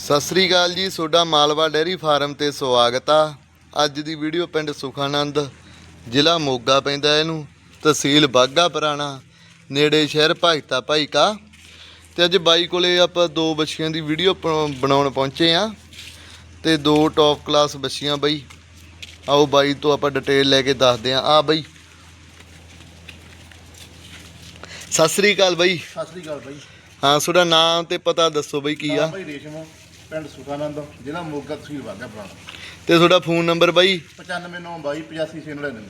ਸਤਿ ਸ੍ਰੀ ਅਕਾਲ ਜੀ ਤੁਹਾਡਾ Malwa dairy farm ਤੇ ਸਵਾਗਤ ਆ। ਅੱਜ ਦੀ ਵੀਡੀਓ ਪਿੰਡ ਸੁਖਾਨੰਦ ਜ਼ਿਲ੍ਹਾ ਮੋਗਾ ਪੈਂਦਾ ਇਹਨੂੰ ਤਹਿਸੀਲ ਬਾਗਾ ਪੁਰਾਣਾ ਨੇੜੇ ਸ਼ਹਿਰ ਭਾਈਤਾ ਭਾਈਕਾ। ਤੇ ਅੱਜ ਬਾਈ ਕੋਲੇ ਆਪਾਂ ਦੋ ਬੱਚੀਆਂ ਦੀ ਵੀਡੀਓ ਬਣਾਉਣ ਪਹੁੰਚੇ ਆ। ਤੇ ਦੋ ਟੌਪ ਕਲਾਸ ਬੱਚੀਆਂ ਬਈ। ਆਓ ਬਾਈ ਤੋਂ ਆਪਾਂ ਡਿਟੇਲ ਲੈ ਕੇ ਦੱਸਦੇ ਆ। ਆ ਬਈ। ਸਤਿ ਸ੍ਰੀ ਅਕਾਲ ਬਈ। ਸਤਿ ਸ੍ਰੀ ਅਕਾਲ ਬਾਈ। ਹਾਂ ਤੁਹਾਡਾ ਨਾਮ ਤੇ ਪਤਾ ਦੱਸੋ ਬਈ ਕੀ ਆ। ਬਾਈ ਰੇਸ਼ਮ। ਪਿੰਡ ਸੁਖਾਨੰਦ ਜ਼ਿਲ੍ਹਾ ਮੋਗਾ ਤਹਿਸੀਲ ਬਾਗਾ ਪੁਰਾਣਾ। ਤੇ ਤੁਹਾਡਾ ਫੋਨ ਨੰਬਰ ਬਾਈ? 9592 85699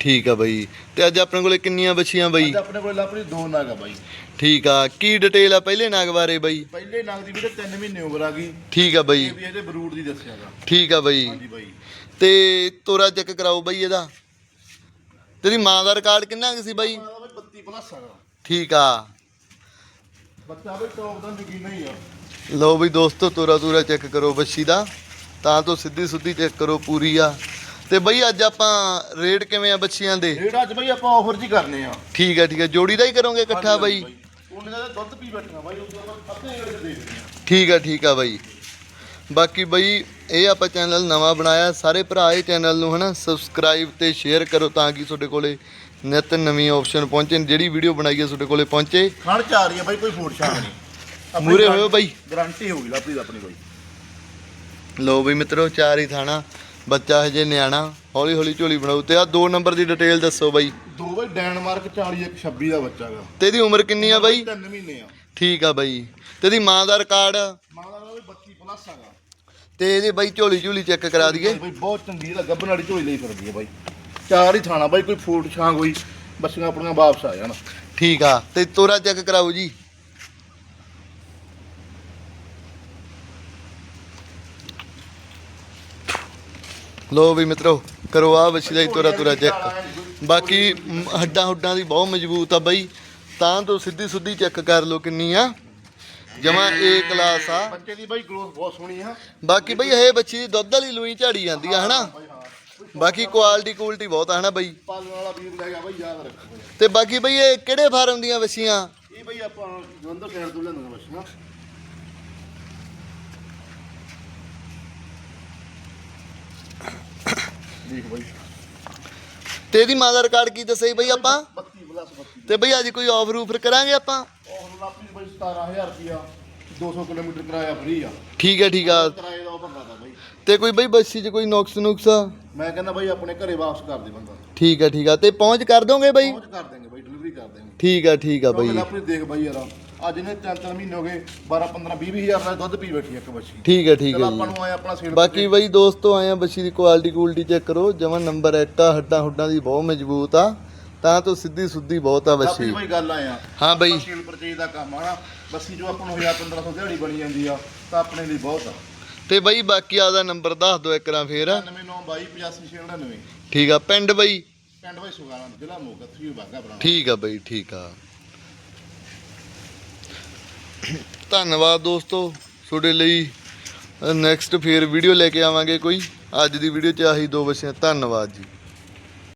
ਠੀਕ ਆ ਬਾਈ। ਤੇ ਅੱਜ ਆਪਣੇ ਕੋਲੇ ਕਿੰਨੀਆਂ ਬੱਚੀਆਂ ਬਾਈ? ਅੱਜ ਆਪਣੇ ਕੋਲ ਲਾਪਰੀ ਦੋ ਨਾਗ ਆ ਬਾਈ। ਠੀਕ ਆ। ਕੀ ਡਿਟੇਲ ਆ ਪਹਿਲੇ ਨਾਗ ਬਾਰੇ ਬਾਈ? ਪਹਿਲੇ ਨਾਗ ਦੀ ਵੀਰੇ 3 ਮਹੀਨੇ ਉਮਰ ਆ ਗਈ। ਠੀਕ ਆ ਬਾਈ। ਇਹ ਵੀ ਇਹਦੇ ਬਰੂਡ ਦੀ ਦੱਸਿਆਗਾ ਠੀਕ ਆ ਬਾਈ। ਹਾਂਜੀ ਬਾਈ। ਤੇ ਤੋਰਾ ਚੈੱਕ ਕਰਾਓ ਬਾਈ ਇਹਦਾ। ਤੇਰੀ ਮਾਂ ਦਾ ਰਿਕਾਰਡ ਕਿੰਨਾ ਕੁ ਸੀ ਬਾਈ? ਮਾਂ ਦਾ ਬਾਈ 32 ਪਲੱਸ ਹੈਗਾ ਠੀਕ ਆ। ਬੱਚਾ ਬਈ ਟੌਪ ਦਾ ਨਗੀਨਾ ਹੀ ਆ। ਲਓ ਬਈ ਦੋਸਤੋ ਤੋਰਾ ਤੋਰਾ ਚੈੱਕ ਕਰੋ ਬੱਚੀ ਦਾ। ਤਾਂ ਤੋਂ ਸਿੱਧੀ ਸੁੱਧੀ ਚੈੱਕ ਕਰੋ ਪੂਰੀ ਆ। ਤੇ ਬਈ ਅੱਜ ਆਪਾਂ ਰੇਟ ਕਿਵੇਂ ਆ ਬੱਚੀਆਂ ਦੇ? ਰੇਟ ਅੱਜ ਬਾਈ ਆਪਾਂ ਆਫਰ ਜੀ ਕਰਨੇ ਆ। ਠੀਕ ਆ ਠੀਕ ਆ। ਜੋੜੀ ਦਾ ਹੀ ਕਰੋਗੇ ਇਕੱਠਾ ਬਾਈ? ਉਹਨੇ ਦਾ ਦੁੱਧ ਪੀ ਬੈਠਣਾ ਬਾਈ ਉਹ ਅੱਧੇ ਰੇਟ ਦੇ ਠੀਕ ਆ ਠੀਕ ਆ ਬਾਈ। ਬਾਕੀ ਬਈ ਇਹ ਆਪਾਂ ਚੈਨਲ ਨਵਾਂ ਬਣਾਇਆ। ਸਾਰੇ ਭਰਾ ਇਹ ਚੈਨਲ ਨੂੰ ਹਨਾ ਸਬਸਕ੍ਰਾਈਬ ਤੇ ਸ਼ੇਅਰ ਕਰੋ ਤਾਂ ਕਿ ਤੁਹਾਡੇ ਕੋਲੇ ਨਿਤ ਨਵੀਂ ਆਪਸ਼ਨ ਪਹੁੰਚੇ ਜਿਹੜੀ ਵੀਡੀਓ ਬਣਾਈ ਹੈ ਤੁਹਾਡੇ ਕੋਲੇ ਪਹੁੰਚੇ। ਖਣ ਚ ਆ ਰਹੀ ਆ ਬਾਈ ਕੋਈ ਫੂਡ ਛਾਂ ਨਹੀਂ। ਆਪਣੀ ਮੂਰੇ ਹੋਇਓ ਬਾਈ। ਗਾਰੰਟੀ ਹੋਊਗੀ ਲਾਪਰੀ ਆਪਣੀ ਬਾਈ ਲੋ ਬਈ ਮਿੱਤਰੋ ਚਾਰ ਹੀ ਥਾਣਾ ਬੱਚਾ ਹਜੇ ਨਿਆਣਾ ਹੌਲੀ ਹੌਲੀ ਝੋਲੀ ਬਣਾਉ ਤੇ ਆ ਦੋ ਨੰਬਰ ਦੀ ਡਿਟੇਲ ਦੱਸੋ ਬਾਈ। ਦੋ ਬਾਈ ਡੈਨਮਾਰਕ 40 ਇੱਕ 26 ਦਾ ਬੱਚਾ ਹੈਗਾ। ਤੇ ਇਹਦੀ ਉਮਰ ਕਿੰਨੀ ਆ ਬਾਈ? 3 ਮਹੀਨੇ ਆ। ਠੀਕ ਆ ਬਾਈ। ਤੇ ਇਹਦੀ ਮਾਂ ਦਾ ਰਿਕਾਰਡ ਮਾਂ ਦਾ ਵੀ 32 ਪਲੱਸ ਹੈਗਾ। ਤੇ ਇਹਦੀ ਬਾਈ ਝੋਲੀ ਝੋਲੀ ਚੈੱਕ ਕਰਾ ਦਈਏ। ਬਈ ਬਹੁਤ ਚੰਗੀ ਹੈ ਗੱਬਨ ਵਾਲੀ ਝੋਈ ਲਈ ਫਿਰਦੀ ਹੈ ਬਾਈ। ਚਾਰ ਹੀ ਥਾਣਾ ਬਾਈ ਕੋਈ ਫੂਟ ਛਾਂ ਕੋਈ ਬੱਚੀਆਂ ਆਪਣੀਆਂ ਵਾਪਸ ਆ ਜਾਣ। ਠੀਕ ਆ ਤੇ ਤੋਰਾ ਚੈੱਕ ਕਰਾਓ ਜੀ। ਲੋ ਵੀ ਮਿੱਤਰੋ ਕਰੋ ਆ ਬੱਚੀ ਦਾ ਤੋਰਾ ਤੋਰਾ ਚੈੱਕ। ਬਾਕੀ ਹੱਡਾਂ ਹੁੱਡਾਂ ਦੀ ਬਹੁਤ ਮਜ਼ਬੂਤ ਆ ਬਾਈ। ਤਾਂ ਤੋਂ ਸਿੱਧੀ ਸੁੱਧੀ ਚੈੱਕ ਕਰ ਲੋ ਕਿੰਨੀ ਆ। ਜਮਾ ਏ ਕਲਾਸ ਆ। ਬੱਚੇ ਦੀ ਬਾਈ ਗਰੋਥ ਬਹੁਤ ਸੋਹਣੀ ਆ। ਬਾਕੀ ਬਈ ਇਹ ਬੱਚੀ ਦੀ ਦੁੱਧ ਵਾਲੀ ਲੂਈ ਝਾੜੀ ਜਾਂਦੀ ਆ ਹਨਾ? ਬਾਕੀ ਕੁਆਲਿਟੀ ਕੁਆਲਿਟੀ ਬਹੁਤ ਆ ਹਨਾ ਬਾਈ? ਪਾਲਣ ਵਾਲਾ ਵੀਰ ਲੈ ਗਿਆ ਬਾਈ ਯਾਦ ਰੱਖੋ। ਤੇ ਬਾਕੀ ਬਈ ਇਹ ਕਿਹੜੇ ਫਾਰਮ ਦੀਆਂ ਬੱਚੀਆਂ ਇਹ ਬਾਈ ਆਪਾਂ ਜਵੰਦਰ ਸ਼ਹਿਰ ਤੋਂ ਦੇਖ ਬਾਈ। ਤੇ ਇਹਦੀ ਮਾਂ ਦਾ ਰਿਕਾਰਡ ਕੀ ਦੱਸਿਆ ਬਈ ਆਪਾਂ? 32 ਪਲੱਸ 32 ਤੇ ਬਈ ਅੱਜ ਕੋਈ ਆਫਰ ਉਫਰ ਕਰਾਂਗੇ ਆਪਾਂ? ਉਹ ਲਾਪਰੀ ਬਾਈ 17000 ਰੁਪਿਆ 200 ਕਿਲੋਮੀਟਰ ਕਿਰਾਇਆ ਫ੍ਰੀ ਆ। ਠੀਕ ਹੈ ਠੀਕ ਆ। ਕਿਰਾਏ ਦਾ ਆਫਰ ਕਰਦਾ ਬਾਈ। ਤੇ ਕੋਈ ਬਈ ਬੱਸੀ 'ਚ ਕੋਈ ਨੁਕਸ ਨੁਕਸ? ਆ ਮੈਂ ਕਹਿੰਦਾ ਬਾਈ ਆਪਣੇ ਘਰੇ ਵਾਪਸ ਕਰ ਦੇ ਬੰਦਾ। ਠੀਕ ਆ ਠੀਕ ਆ। ਤੇ ਪਹੁੰਚ ਕਰ ਦੋਗੇ ਬਈ? ਪਹੁੰਚ ਕਰ ਦੇਂਗੇ ਬਾਈ ਡਿਲੀਵਰੀ ਕਰ ਦੇਂਗੇ ਠੀਕ ਆ ਠੀਕ ਆ ਬਈ ਬਈ। ਆਪਣੀ ਦੇਖ ਬਾਈ ਯਾਰ ਅੱਜ ਨੇ ਤਿੰਨ ਤਿੰਨ ਮਹੀਨੇ ਹੋ ਗਏ 12 15 20 ਹਜ਼ਾਰ ਦਾ ਦੁੱਧ ਪੀ ਬੈਠੀ ਆ ਇੱਕ ਬੱਚੀ ਠੀਕ ਆ ਠੀਕ ਆ ਆਪਾਂ ਨੂੰ ਆਇਆ ਆਪਣਾ ਸੇਲ ਬਾਕੀ ਬਈ ਦੋਸਤੋ ਆਏ ਆ ਬੱਸੀ ਦੀ ਕੁਆਲਿਟੀ ਕੁਆਲਿਟੀ ਚੈੱਕ ਕਰੋ। ਜਮਾ ਨੰਬਰ 1 ਆ ਹੱਡਾਂ ਹੁੱਡਾਂ ਦੀ ਬਹੁਤ ਮਜ਼ਬੂਤ ਆ। ਤਾਂ ਤੋਂ ਸਿੱਧੀ ਸੁੱਧੀ ਬਹੁਤ ਆ ਬੱਸੀ ਬਾਈ ਗੱਲ ਆਇਆ ਹਾਂ ਬਈ। ਸੇਲ ਪਰਚੇਜ ਦਾ ਕੰਮ ਆ ਨਾ। ਬੱਸੀ ਜੋ ਆਪਾਂ ਨੂੰ 1000 1500 ਦਿਹਾੜੀ ਬਣੀ ਜਾਂਦੀ ਆ ਤਾਂ ਆਪਣੇ ਲਈ ਬਹੁਤ ਆ। ਤੇ ਬਈ ਬਾਕੀ ਆਦਾ ਨੰਬਰ ਦੱਸ ਦਿਓ ਇੱਕ ਵਾਰ ਫੇਰ। 9992 ਠੀਕ ਆ ਪਿੰਡ ਬਈ? ਪਿੰਡ ਬਾਈ ਸੁਗਾਣਾ ਜ਼ਿਲ੍ਹਾ ਮੋਗਾ ਤਹਿਸੀਲ ਬਾਗਾ ਬਣਾ ਠੀਕ ਆ ਬਈ ਠੀਕ ਆ। ਧੰਨਵਾਦ ਦੋਸਤੋ ਤੁਹਾਡੇ ਲਈ। ਨੈਕਸਟ ਫੇਰ ਵੀਡੀਓ ਲੈ ਕੇ ਆਵਾਂਗੇ ਕੋਈ। ਅੱਜ ਦੀ ਵੀਡੀਓ ਚ ਆਹੀ ਦੋ ਬੱਚਿਆਂ ਧੰਨਵਾਦ ਜੀ।